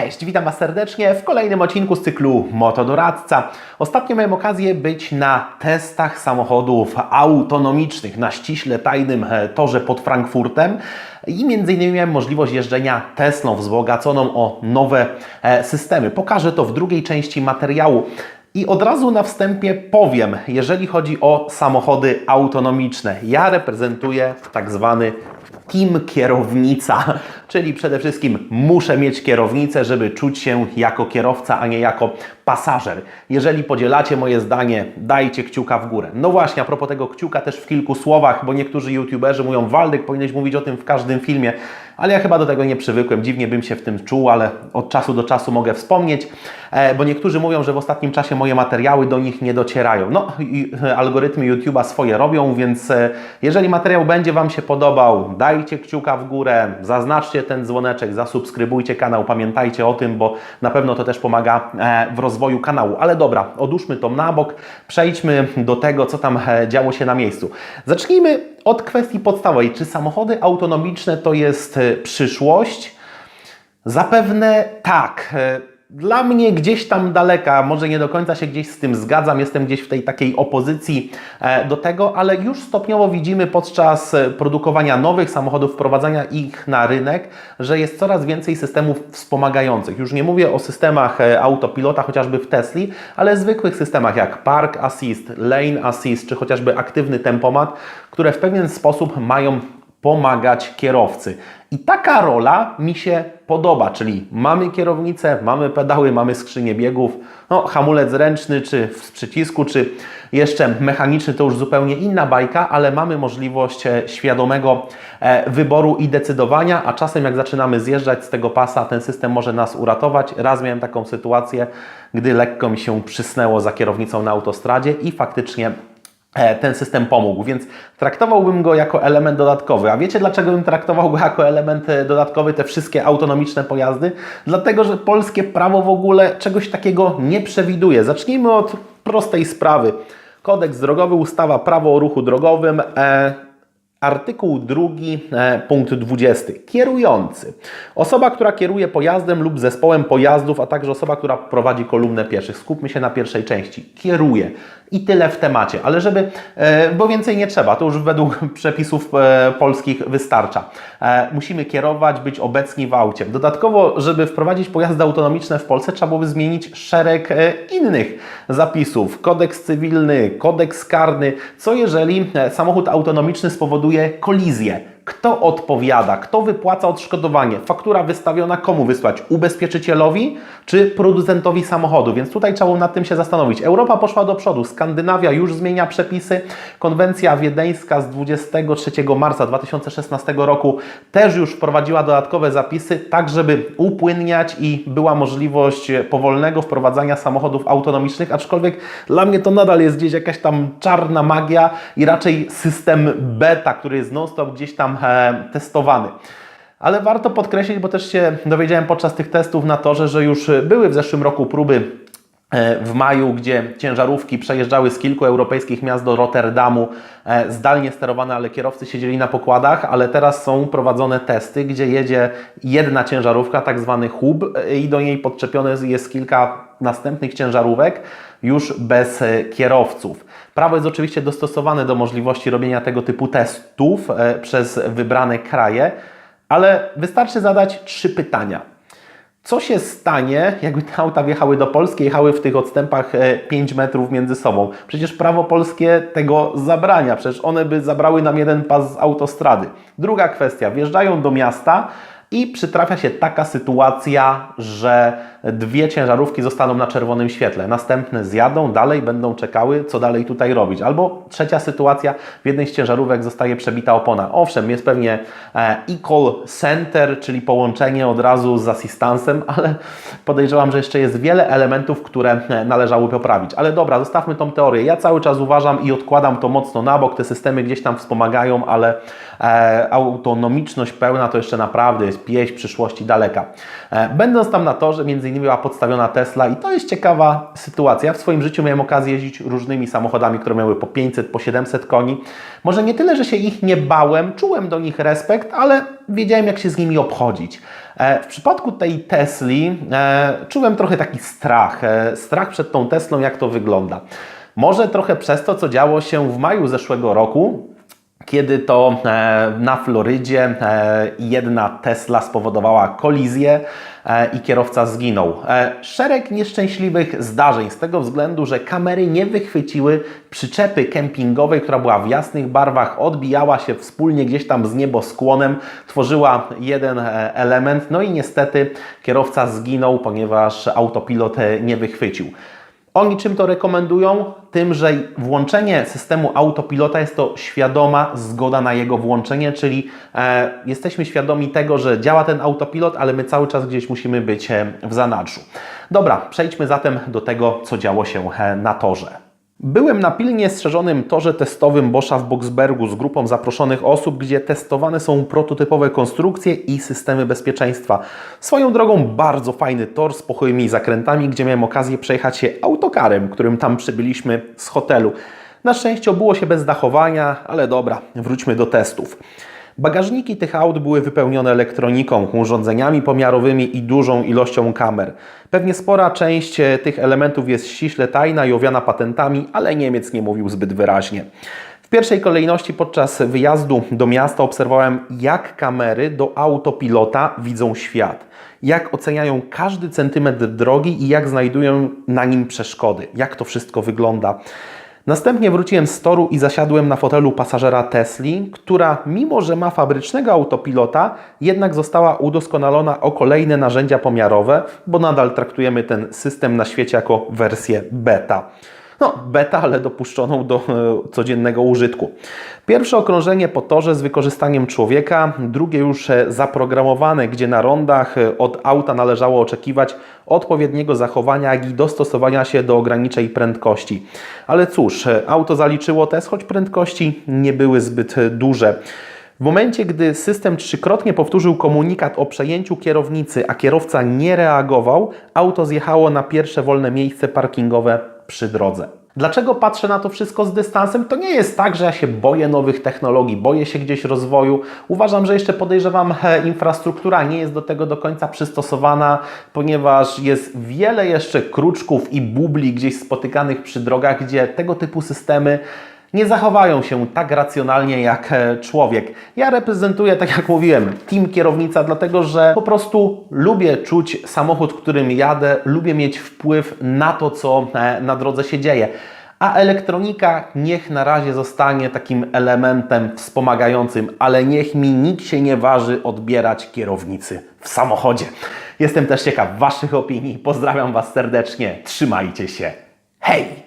Cześć, witam Was serdecznie w kolejnym odcinku z cyklu Motodoradca. Ostatnio miałem okazję być na testach samochodów autonomicznych na ściśle tajnym e, torze pod Frankfurtem i między innymi miałem możliwość jeżdżenia Teslą wzbogaconą o nowe e, systemy. Pokażę to w drugiej części materiału. I od razu na wstępie powiem, jeżeli chodzi o samochody autonomiczne, ja reprezentuję tak zwany team kierownica, czyli przede wszystkim muszę mieć kierownicę, żeby czuć się jako kierowca, a nie jako pasażer. Jeżeli podzielacie moje zdanie, dajcie kciuka w górę. No właśnie, a propos tego kciuka też w kilku słowach, bo niektórzy youtuberzy mówią, Waldek, powinieneś mówić o tym w każdym filmie, ale ja chyba do tego nie przywykłem, dziwnie bym się w tym czuł, ale od czasu do czasu mogę wspomnieć, e, bo niektórzy mówią, że w ostatnim czasie moje materiały do nich nie docierają. No, e, algorytmy YouTube'a swoje robią, więc e, jeżeli materiał będzie Wam się podobał, dajcie kciuka w górę, zaznaczcie ten dzwoneczek, zasubskrybujcie kanał, pamiętajcie o tym, bo na pewno to też pomaga w rozwoju kanału. Ale dobra, odłóżmy to na bok, przejdźmy do tego, co tam e, działo się na miejscu. Zacznijmy od kwestii podstawowej. Czy samochody autonomiczne to jest e, przyszłość? Zapewne tak. Dla mnie gdzieś tam daleka, może nie do końca się gdzieś z tym zgadzam, jestem gdzieś w tej takiej opozycji e, do tego, ale już stopniowo widzimy podczas e, produkowania nowych samochodów, wprowadzania ich na rynek, że jest coraz więcej systemów wspomagających. Już nie mówię o systemach e, autopilota, chociażby w Tesli, ale zwykłych systemach jak Park Assist, Lane Assist, czy chociażby aktywny tempomat, które w pewien sposób mają pomagać kierowcy. I taka rola mi się podoba, czyli mamy kierownicę, mamy pedały, mamy skrzynię biegów, no, hamulec ręczny, czy z przycisku, czy jeszcze mechaniczny, to już zupełnie inna bajka, ale mamy możliwość e, świadomego e, wyboru i decydowania, a czasem jak zaczynamy zjeżdżać z tego pasa, ten system może nas uratować. Raz miałem taką sytuację, gdy lekko mi się przysnęło za kierownicą na autostradzie i faktycznie ten system pomógł, więc traktowałbym go jako element dodatkowy. A wiecie dlaczego bym traktował go jako element e, dodatkowy, te wszystkie autonomiczne pojazdy? Dlatego, że polskie prawo w ogóle czegoś takiego nie przewiduje. Zacznijmy od prostej sprawy. Kodeks drogowy, ustawa prawo o ruchu drogowym, e, Artykuł 2, e, punkt 20. Kierujący. Osoba, która kieruje pojazdem lub zespołem pojazdów, a także osoba, która prowadzi kolumnę pieszych. Skupmy się na pierwszej części. Kieruje. I tyle w temacie, ale żeby, e, bo więcej nie trzeba, to już według przepisów e, polskich wystarcza. E, Musimy kierować, być obecni w aucie. Dodatkowo, żeby wprowadzić pojazdy autonomiczne w Polsce, trzeba byłoby zmienić szereg innych zapisów. Kodeks cywilny, kodeks karny. Co jeżeli samochód autonomiczny spowoduje kolizję? Kto odpowiada? Kto wypłaca odszkodowanie? Faktura wystawiona komu wysłać? Ubezpieczycielowi czy producentowi samochodu? Więc tutaj trzeba nad tym się zastanowić. Europa poszła do przodu. Skandynawia już zmienia przepisy. Konwencja wiedeńska z 23 marca 2016 roku też już wprowadziła dodatkowe zapisy, tak żeby upłynniać i była możliwość powolnego wprowadzania samochodów autonomicznych, aczkolwiek dla mnie to nadal jest gdzieś jakaś tam czarna magia i raczej system beta, który jest non-stop gdzieś tam e, testowany. Ale warto podkreślić, bo też się dowiedziałem podczas tych testów na torze, że już były w zeszłym roku próby w maju, gdzie ciężarówki przejeżdżały z kilku europejskich miast do Rotterdamu, e, zdalnie sterowane, ale kierowcy siedzieli na pokładach, ale teraz są prowadzone testy, gdzie jedzie jedna ciężarówka, tak zwany hub e, i do niej podczepione jest kilka następnych ciężarówek, już bez e, kierowców. Prawo jest oczywiście dostosowane do możliwości robienia tego typu testów e, przez wybrane kraje, ale wystarczy zadać trzy pytania. Co się stanie, jakby te auta wjechały do Polski, jechały w tych odstępach e, 5 metrów między sobą? Przecież prawo polskie tego zabrania, przecież one by zabrały nam jeden pas z autostrady. Druga kwestia, wjeżdżają do miasta i przytrafia się taka sytuacja, że dwie ciężarówki zostaną na czerwonym świetle, następne zjadą, dalej będą czekały, co dalej tutaj robić. Albo trzecia sytuacja, w jednej z ciężarówek zostaje przebita opona. Owszem, jest pewnie e-call center, czyli połączenie od razu z asystansem, ale podejrzewam, że jeszcze jest wiele elementów, które e, należałoby poprawić. Ale dobra, zostawmy tą teorię. Ja cały czas uważam i odkładam to mocno na bok, te systemy gdzieś tam wspomagają, ale e, autonomiczność pełna to jeszcze naprawdę jest pieśń przyszłości daleka. E, będąc tam na torze, między innymi była podstawiona Tesla i to jest ciekawa sytuacja. W swoim życiu miałem okazję jeździć różnymi samochodami, które miały po 500, po 700 koni. Może nie tyle, że się ich nie bałem, czułem do nich respekt, ale wiedziałem jak się z nimi obchodzić. E, W przypadku tej Tesli e, czułem trochę taki strach, e, strach przed tą Teslą, jak to wygląda. Może trochę przez to, co działo się w maju zeszłego roku, kiedy to e, na Florydzie e, jedna Tesla spowodowała kolizję e, i kierowca zginął. Szereg nieszczęśliwych zdarzeń z tego względu, że kamery nie wychwyciły przyczepy kempingowej, która była w jasnych barwach, odbijała się wspólnie gdzieś tam z nieboskłonem, tworzyła jeden element, no i niestety kierowca zginął, ponieważ autopilot nie wychwycił. Oni czym to rekomendują? Tym, że włączenie systemu autopilota jest to świadoma zgoda na jego włączenie, czyli e, jesteśmy świadomi tego, że działa ten autopilot, ale my cały czas gdzieś musimy być e, w zanadrzu. Dobra, przejdźmy zatem do tego, co działo się e, na torze. Byłem na pilnie strzeżonym torze testowym Boscha w Boxbergu z grupą zaproszonych osób, gdzie testowane są prototypowe konstrukcje i systemy bezpieczeństwa. Swoją drogą bardzo fajny tor z pochyłymi zakrętami, gdzie miałem okazję przejechać się autokarem, którym tam przybyliśmy z hotelu. Na szczęście obyło się bez dachowania, ale dobra, wróćmy do testów. Bagażniki tych aut były wypełnione elektroniką, urządzeniami pomiarowymi i dużą ilością kamer. Pewnie spora część e, tych elementów jest ściśle tajna i owiana patentami, ale Niemiec nie mówił zbyt wyraźnie. W pierwszej kolejności podczas wyjazdu do miasta obserwowałem, jak kamery do autopilota widzą świat, jak oceniają każdy centymetr drogi i jak znajdują na nim przeszkody, jak to wszystko wygląda. Następnie wróciłem z toru i zasiadłem na fotelu pasażera Tesli, która mimo, że ma fabrycznego autopilota, jednak została udoskonalona o kolejne narzędzia pomiarowe, bo nadal traktujemy ten system na świecie jako wersję beta. No, beta, ale dopuszczoną do e, codziennego użytku. Pierwsze okrążenie po torze z wykorzystaniem człowieka, drugie już e, zaprogramowane, gdzie na rondach e, od auta należało oczekiwać odpowiedniego zachowania, jak i dostosowania się do ograniczeń prędkości. Ale cóż, auto zaliczyło test, choć prędkości nie były zbyt duże. W momencie, gdy system trzykrotnie powtórzył komunikat o przejęciu kierownicy, a kierowca nie reagował, auto zjechało na pierwsze wolne miejsce parkingowe przy drodze. Dlaczego patrzę na to wszystko z dystansem? To nie jest tak, że ja się boję nowych technologii, boję się gdzieś rozwoju. Uważam, że jeszcze podejrzewam, infrastruktura nie jest do tego do końca przystosowana, ponieważ jest wiele jeszcze kruczków i bubli gdzieś spotykanych przy drogach, gdzie tego typu systemy nie zachowają się tak racjonalnie jak e, człowiek. Ja reprezentuję, tak jak mówiłem, team kierownica, dlatego że po prostu lubię czuć samochód, którym jadę, lubię mieć wpływ na to, co e, na drodze się dzieje. A elektronika niech na razie zostanie takim elementem wspomagającym, ale niech mi nikt się nie waży odbierać kierownicy w samochodzie. Jestem też ciekaw Waszych opinii. Pozdrawiam Was serdecznie. Trzymajcie się. Hej!